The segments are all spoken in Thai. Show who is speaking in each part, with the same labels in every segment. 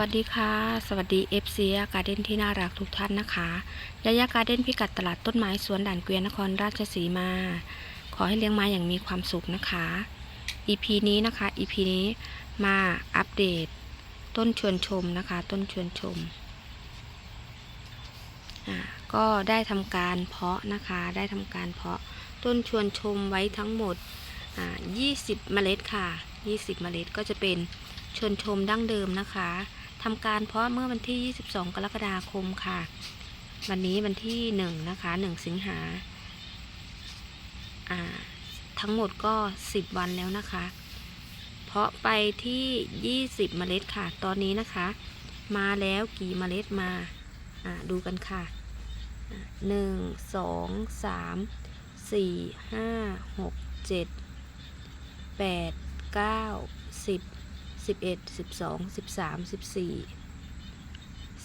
Speaker 1: วัสดีค่ะ สวัสดี FC การ์เด้นที่น่ารักทุกท่านนะคะยายาการ์เด้นพิกัดตลาดต้นไม้สวนด่านเกวียนนครราชสีมา ขอให้เลี้ยงไม้อย่างมีความสุขนะคะ EP นี้นะคะ EP นี้มาอัปเดต ต้นชวนชมนะคะ ต้นชวนชมอ่าก็ได้ทำการเพาะนะคะ ได้ทำการเพาะต้นชวนชมไว้ทั้งหมดอ่า20 เมล็ดค่ะ 20 เมล็ดก็จะเป็นชวนชมดั้งเดิมนะคะ ทำการเพาะเมื่อวันที่ 22 กรกฎาคมค่ะ วันนี้วันที่ 1 นะคะ 1 สิงหาอ่าทั้งหมดก็ 10 วันแล้วนะคะ เพาะไปที่ 20 เมล็ดค่ะ ตอนนี้นะคะ มาแล้วกี่เมล็ดมาอ่าดูกันค่ะอ่าหนึ่งสองสามสี่ห้าหกเจ็ดแปดเก้าสิบ สิบเอ็ดสิบสองสิบสามสิบสี่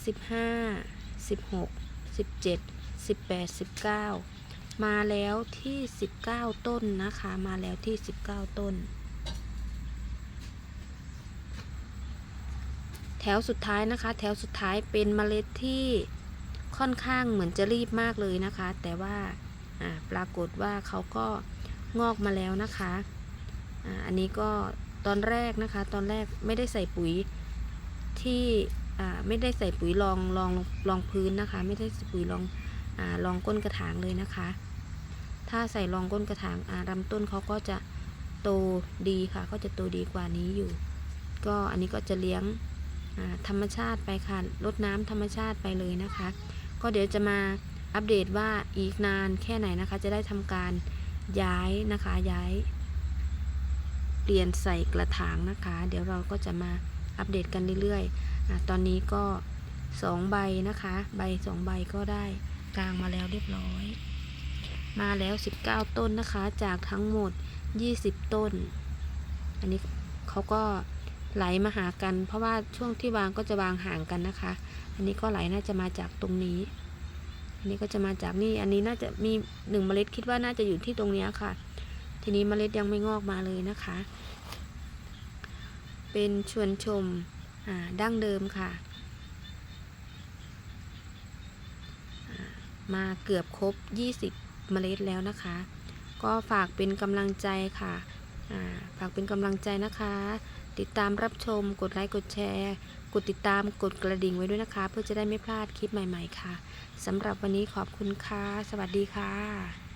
Speaker 1: สิบห้าสิบหกสิบเจ็ดสิบแปดสิบเก้ามาแล้วที่สิบเก้าต้นนะคะ มาแล้วที่สิบเก้าต้น แถวสุดท้ายนะคะ แถวสุดท้ายเป็นเมล็ดที่ค่อนข้างเหมือนจะรีบมากเลยนะคะ แต่ว่าปรากฏว่าเขาก็งอกมาแล้วนะคะออันนี้ก็ ตอนแรกนะคะ ตอนแรกไม่ได้ใส่ปุ๋ยที่ไม่ได้ใส่ปุ๋ยรองรองรองพื้นนะคะ ไม่ได้ใส่ปุ๋ยรองอรองก้นกระถางเลยนะคะ ถ้าใส่รองก้นกระถางลำต้นเขาก็จะโตดีค่ะ ก็จะโตดีกว่านี้อยู่ ก็อันนี้ก็จะเลี้ยงธรรมชาติไปค่ะลดน้ำธรรมชาติไปเลยนะคะ ก็เดี๋ยวจะมาอัปเดตว่าอีกนานแค่ไหนนะคะ จะได้ทำการย้ายนะคะย้าย เปลี่ยนใส่กระถางนะคะ เดี๋ยวเราก็จะมาอัปเดตกันเรื่อยๆอตอนนี้ก็2ใบนะคะ ใบ2ใบก็ได้กลางมาแล้วเรียบร้อย มาแล้ว 19 ต้นนะคะ จากทั้งหมด 20 ต้น อันนี้เขาก็ไหลมาหากัน เพราะว่าช่วงที่วางก็จะวางห่างกันนะคะ อันนี้ก็ไหลน่าจะมาจากตรงนี้ อันนี้ก็จะมาจากนี่ อันนี้น่าจะมีหนึ่งเมล็ดคิดว่าน่าจะอยู่ที่ตรงนี้ค่ะ ทีนี้เมล็ดยังไม่งอกมาเลยนะคะ เป็นชวนชมดั้งเดิมค่ะ มาเกือบครบ 20 เมล็ดแล้วนะคะ ก็ฝากเป็นกำลังใจค่ะ ฝากเป็นกำลังใจนะคะ ติดตามรับชม กดไลค์ กดแชร์ กดติดตาม กดกระดิ่งไว้ด้วยนะคะ เพื่อจะได้ไม่พลาดคลิปใหม่ ๆ ค่ะสำหรับวันนี้ขอบคุณค่ะ สวัสดีค่ะ